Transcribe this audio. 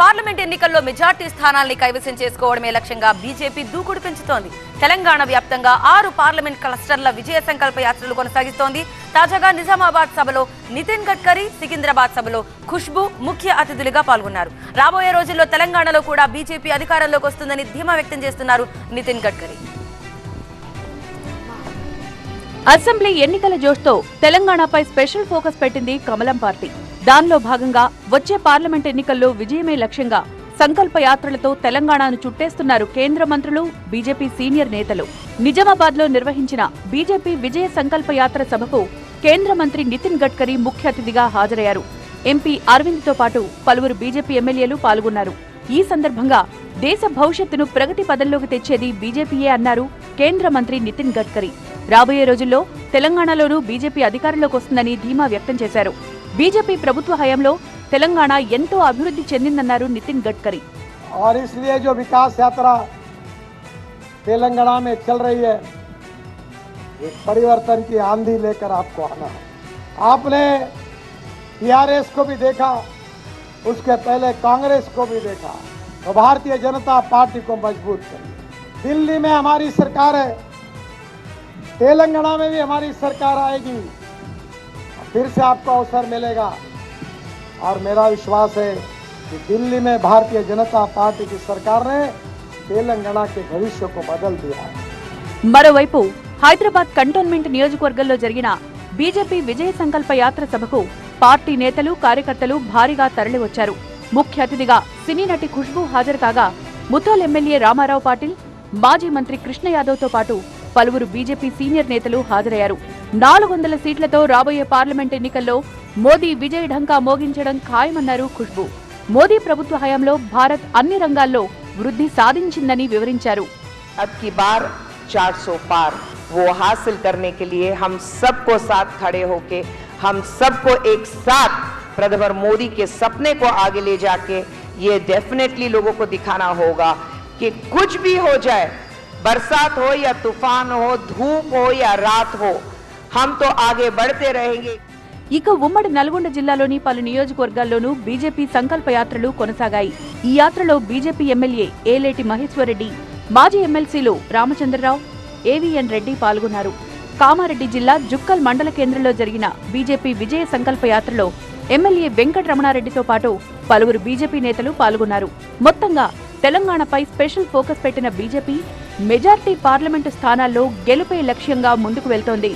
Parliament ఎన్నికల్లో majority స్థానాల్ని కైవసం చేసుకోవడమే లక్ష్యంగా బీజేపీ దూకుడు పెంచుతోంది. తెలంగాణ వ్యాప్తంగా ఆరు పార్లమెంట్ క్లస్టర్ల విజయ సంకల్ప యాత్రలు కొనసాగిస్తోంది. తాజాగా నిజామాబాద్ సభలో నితిన్ గడ్కరీ సికింద్రాబాద్ సభలో ఖుష్బు ముఖ్య అతిథులుగా పాల్గొన్నారు. రాబోయే రోజుల్లో తెలంగాణలో కూడా బీజేపీ అధికారంలోకి వస్తుందని ధీమా వ్యక్తం చేస్తున్నారు నితిన్ గడ్కరీ. అసెంబ్లీ ఎన్నికల జోష్తో తెలంగాణపై స్పెషల్ ఫోకస్ పెట్టింది కమలం పార్టీ. దానిలో భాగంగా వచ్చే పార్లమెంట్ ఎన్నికల్లో విజయమే లక్ష్యంగా సంకల్ప యాత్రలతో తెలంగాణను చుట్టేస్తున్నారు కేంద్ర మంత్రులు బీజేపీ సీనియర్ నేతలు. నిజామాబాద్లో నిర్వహించిన బీజేపీ విజయ సంకల్ప యాత్ర సభకు కేంద్ర మంత్రి నితిన్ గడ్కరీ ముఖ్య అతిథిగా హాజరయ్యారు. ఎంపీ అరవింద్తో పాటు పలువురు బీజేపీ ఎమ్మెల్యేలు పాల్గొన్నారు. ఈ సందర్భంగా దేశ భవిష్యత్తును ప్రగతి పదంలోకి తెచ్చేది బీజేపీయే అన్నారు కేంద్ర మంత్రి నితిన్ గడ్కరీ. రాబోయే రోజుల్లో తెలంగాణలోనూ బీజేపీ అధికారంలోకి వస్తుందని ధీమా వ్యక్తం చేశారు. బీజేపీ ప్రభుత్వ హయాంలో తెలంగాణ ఎంతో అభివృద్ధి చెందిందన్నారు నితిన్ గడ్కరీ और इसलिए जो विकास यात्रा तेलंगाना में चल रही है एक परिवर्तन की आंधी लेकर आपको आना है आपने टीआरएस को भी देखा उसके पहले कांग्रेस को भी देखा तो भारतीय जनता पार्टी को मजबूत करिए दिल्ली में हमारी सरकार है तेलंगाना में भी हमारी सरकार आएगी फिर से आपको अवसर मिलेगा और मेरा विश्वास है कि दिल्ली में भारतीय जनता पार्टी की सरकार ने तेलंगाना के भविष्य को बदल दिया है మరోవైపు హైదరాబాద్ కంటోన్మెంట్ నియోజకవర్గంలో జరిగిన బీజేపీ విజయ సంకల్ప యాత్ర సభకు పార్టీ నేతలు కార్యకర్తలు భారీగా తరలివచ్చారు ముఖ్య అతిథిగా సినీ నటి ఖుష్బూ హాజరు కాగా ముథోల్ ఎమ్మెల్యే రామారావు పాటిల్ మాజీ మంత్రి కృష్ణ యాదవ్తో పాటు పలువురు బీజేపీ సీనియర్ నేతలు హాజరయ్యారు నాలుగు వందల సీట్లతో రాబోయే పార్లమెంట్ ఎన్నికల్లో మోదీ విజయ ఢంకా మోగించడం ఖాయమన్నారు ఖుష్బూ మోదీ ప్రభుత్వ హయాంలో భారత్ అన్ని రంగాల్లో వృద్ధి సాధించిందని వివరించారు अब की बार 400 पार वो हासिल करने के लिए हम सबको साथ खड़े होके हम सबको एक साथ प्रधानमंत्री मोदी के सपने को आगे ले जाके ये डेफिनेटली लोगों को दिखाना होगा कि कुछ भी हो जाए बरसात हो या तूफान हो धूप हो या रात हो हम तो आगे बढ़ते रहेंगे ఇక ఉమ్మడి నల్గొండ జిల్లాలోని పలు నియోజకవర్గాల్లోనూ బీజేపీ సంకల్ప యాత్రలు కొనసాగాయి ఈ యాత్రలో బీజేపీ ఎమ్మెల్యే ఏలేటి మహేశ్వరరెడ్డి మాజీ ఎమ్మెల్సీలు రామచంద్రరావు ఏవీఎన్ రెడ్డి పాల్గొన్నారు కామారెడ్డి జిల్లా జుక్కల్ మండల కేంద్రంలో జరిగిన బీజేపీ విజయ సంకల్ప యాత్రలో ఎమ్మెల్యే వెంకటరమణారెడ్డితో పాటు పలువురు బీజేపీ నేతలు పాల్గొన్నారు మొత్తంగా తెలంగాణపై స్పెషల్ ఫోకస్ పెట్టిన బీజేపీ మెజార్టీ పార్లమెంటు స్థానాల్లో గెలుపే లక్ష్యంగా ముందుకు వెళ్తోంది.